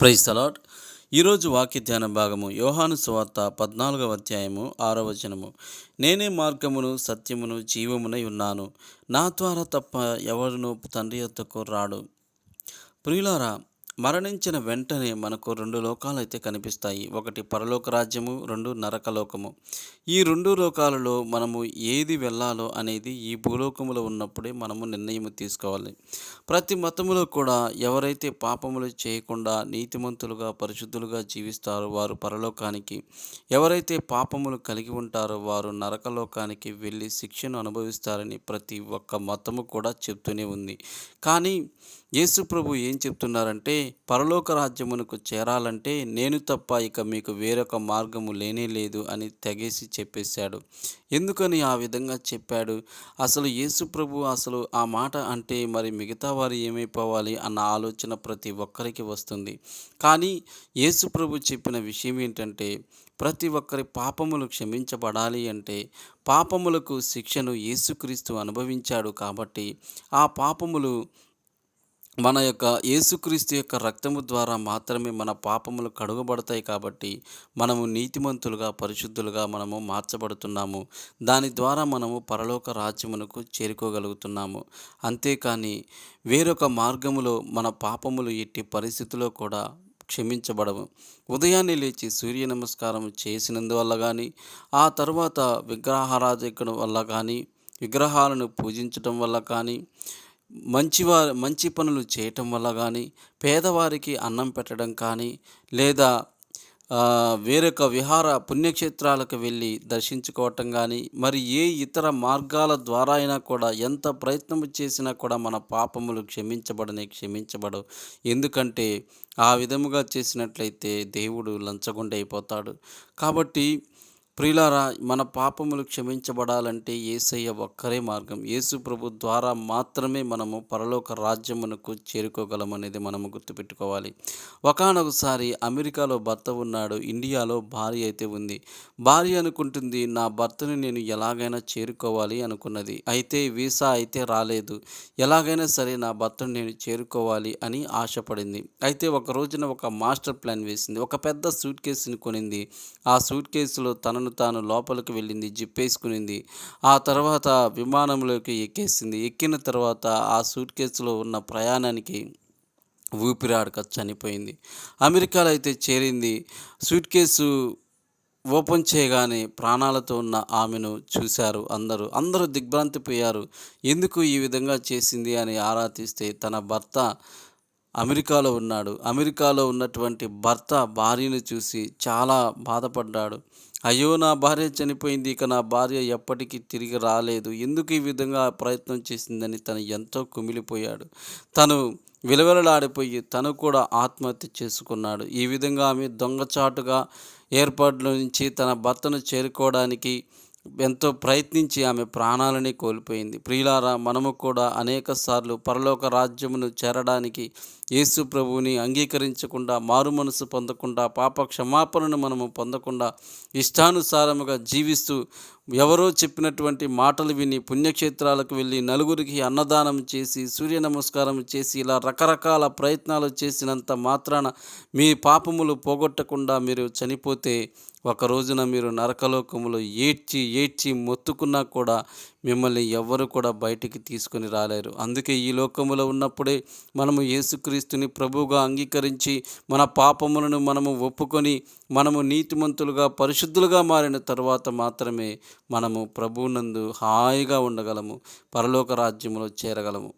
Praise తలాట్ ఈరోజు వాక్య ధ్యాన భాగము యోహాను సువార్త పద్నాలుగవ అధ్యాయము ఆరో వచనము. నేనే మార్గమును సత్యమును జీవమునై ఉన్నాను. నా ద్వారా తప్ప ఎవరును తండ్రి యొక్కకు రాడు. ప్రియులారా మరణించిన వెంటనే మనకు రెండు లోకాలు అయితే కనిపిస్తాయి. ఒకటి పరలోక రాజ్యము రెండు నరకలోకము ఈ రెండు లోకాలలో మనము ఏది వెళ్ళాలో అనేది ఈ భూలోకములో ఉన్నప్పుడే మనము నిర్ణయం తీసుకోవాలి. ప్రతి మతములో కూడా ఎవరైతే పాపములు చేయకుండా నీతిమంతులుగా పరిశుద్ధులుగా జీవిస్తారో వారు పరలోకానికి ఎవరైతే పాపములు కలిగి ఉంటారో వారు నరకలోకానికి వెళ్ళి శిక్షను అనుభవిస్తారని ప్రతి ఒక్క మతము కూడా చెప్తూనే ఉంది. కానీ యేసు ప్రభు ఏం చెప్తున్నారంటే పరలోక రాజ్యమునకు చేరాలంటే నేను తప్ప ఇక మీకు వేరొక మార్గము లేనే లేదు అని తెగేసి చెప్పేశాడు. ఎందుకని ఆ విధంగా చెప్పాడు? అసలు యేసు ప్రభు అసలు ఆ మాట అంటే మరి మిగతా వారు ఏమైపోవాలి అన్న ఆలోచన ప్రతి ఒక్కరికి వస్తుంది. కానీ యేసు ప్రభు చెప్పిన విషయం ఏంటంటే ప్రతి ఒక్కరి పాపములు క్షమించబడాలి అంటే పాపములకు శిక్షను యేసుక్రీస్తు అనుభవించాడు కాబట్టి ఆ పాపములు మన యొక్క యేసుక్రీస్తు యొక్క రక్తము ద్వారా మాత్రమే మన పాపములు కడుగబడతాయి కాబట్టి మనము నీతిమంతులుగా పరిశుద్ధులుగా మనము మార్చబడుతున్నాము. దాని ద్వారా మనము పరలోక రాజ్యమునకు చేరుకోగలుగుతున్నాము. అంతేకాని వేరొక మార్గములో మన పాపములు ఎట్టి పరిస్థితిలో కూడా క్షమించబడము ఉదయాన్నే లేచి సూర్య నమస్కారం చేసినందువల్ల కానీ ఆ తర్వాత విగ్రహారాధకడం వల్ల కానీ విగ్రహాలను పూజించడం వల్ల కానీ మంచివారి మంచి పనులు చేయటం వల్ల కానీ పేదవారికి అన్నం పెట్టడం కానీ లేదా వేరొక విహార పుణ్యక్షేత్రాలకు వెళ్ళి దర్శించుకోవటం కానీ మరి ఏ ఇతర మార్గాల ద్వారా అయినా కూడా ఎంత ప్రయత్నం చేసినా కూడా మన పాపములు క్షమించబడని క్షమించబడవు. ఎందుకంటే ఆ విధముగా చేసినట్లయితే దేవుడు లంచగొండైపోతాడు. కాబట్టి ప్రియులారా మన పాపములు క్షమించబడాలంటే ఏసయ్య ఒక్కరే మార్గం. యేసు ప్రభు ద్వారా మాత్రమే మనము పరలోక రాజ్యమునకు చేరుకోగలమనేది మనము గుర్తుపెట్టుకోవాలి. ఒకనొకసారి అమెరికాలో భర్త ఉన్నాడు ఇండియాలో భార్య అయితే ఉంది. భార్య అనుకుంటుంది నా భర్తను నేను ఎలాగైనా చేరుకోవాలి అనుకున్నది. అయితే వీసా అయితే రాలేదు. ఎలాగైనా సరే నా భర్తను నేను చేరుకోవాలి అని ఆశపడింది. అయితే ఒక రోజున ఒక మాస్టర్ ప్లాన్ వేసింది. ఒక పెద్ద సూట్ కేసుని కొనింది. ఆ సూట్ కేసులో తనను తనను తాను లోపలికి వెళ్ళింది జిప్పేసుకునింది. ఆ తర్వాత విమానంలోకి ఎక్కేసింది. ఎక్కిన తర్వాత ఆ సూట్ కేసులో ఉన్న ప్రయాణానికి ఊపిరాడక చనిపోయింది. అమెరికాలో అయితే చేరింది. సూట్ కేసు ఓపెన్ చేయగానే ప్రాణాలతో ఉన్న ఆమెను చూశారు అందరూ. అందరూ దిగ్భ్రాంతిపోయారు ఎందుకు ఈ విధంగా చేసింది అని ఆరా తీస్తే తన భర్త అమెరికాలో ఉన్నాడు. అమెరికాలో ఉన్నటువంటి భర్త భార్యను చూసి చాలా బాధపడ్డాడు. అయ్యో నా భార్య చనిపోయింది ఇక నా భార్య ఎప్పటికీ తిరిగి రాలేదు. ఎందుకు ఈ విధంగా ప్రయత్నం చేసిందని తను ఎంతో కుమిలిపోయాడు. తను విలవెలలాడిపోయి తను కూడా ఆత్మహత్య చేసుకున్నాడు. ఈ విధంగా ఆమె దొంగచాటుగా ఏర్పాట్ల నుంచి తన భర్తను చేరుకోవడానికి ఎంతో ప్రయత్నించి ఆమె ప్రాణాలని కోల్పోయింది. ప్రియులారా మనము కూడా అనేక సార్లు పరలోక రాజ్యమును చేరడానికి యేసు ప్రభువుని అంగీకరించకుండా మారు మనసు పొందకుండా పాప క్షమాపణను మనము పొందకుండా ఇష్టానుసారముగా జీవిస్తూ ఎవరో చెప్పినటువంటి మాటలు విని పుణ్యక్షేత్రాలకు వెళ్ళి నలుగురికి అన్నదానం చేసి సూర్య నమస్కారం చేసి ఇలా రకరకాల ప్రయత్నాలు చేసినంత మాత్రాన మీ పాపములు పోగొట్టకుండా మీరు చనిపోతే ఒక రోజున మీరు నరకలోకములో ఏడ్చి ఏడ్చి మొత్తుకున్నా కూడా మిమ్మల్ని ఎవ్వరు కూడా బయటికి తీసుకొని రాలేరు. అందుకే ఈ లోకములో ఉన్నప్పుడే మనము యేసుక్రీస్తుని ప్రభువుగా అంగీకరించి మన పాపములను మనము ఒప్పుకొని మనము నీతిమంతులుగా పరిశుద్ధులుగా మారిన తర్వాత మాత్రమే మనము ప్రభువునందు హాయిగా ఉండగలము పరలోక రాజ్యములో చేరగలము.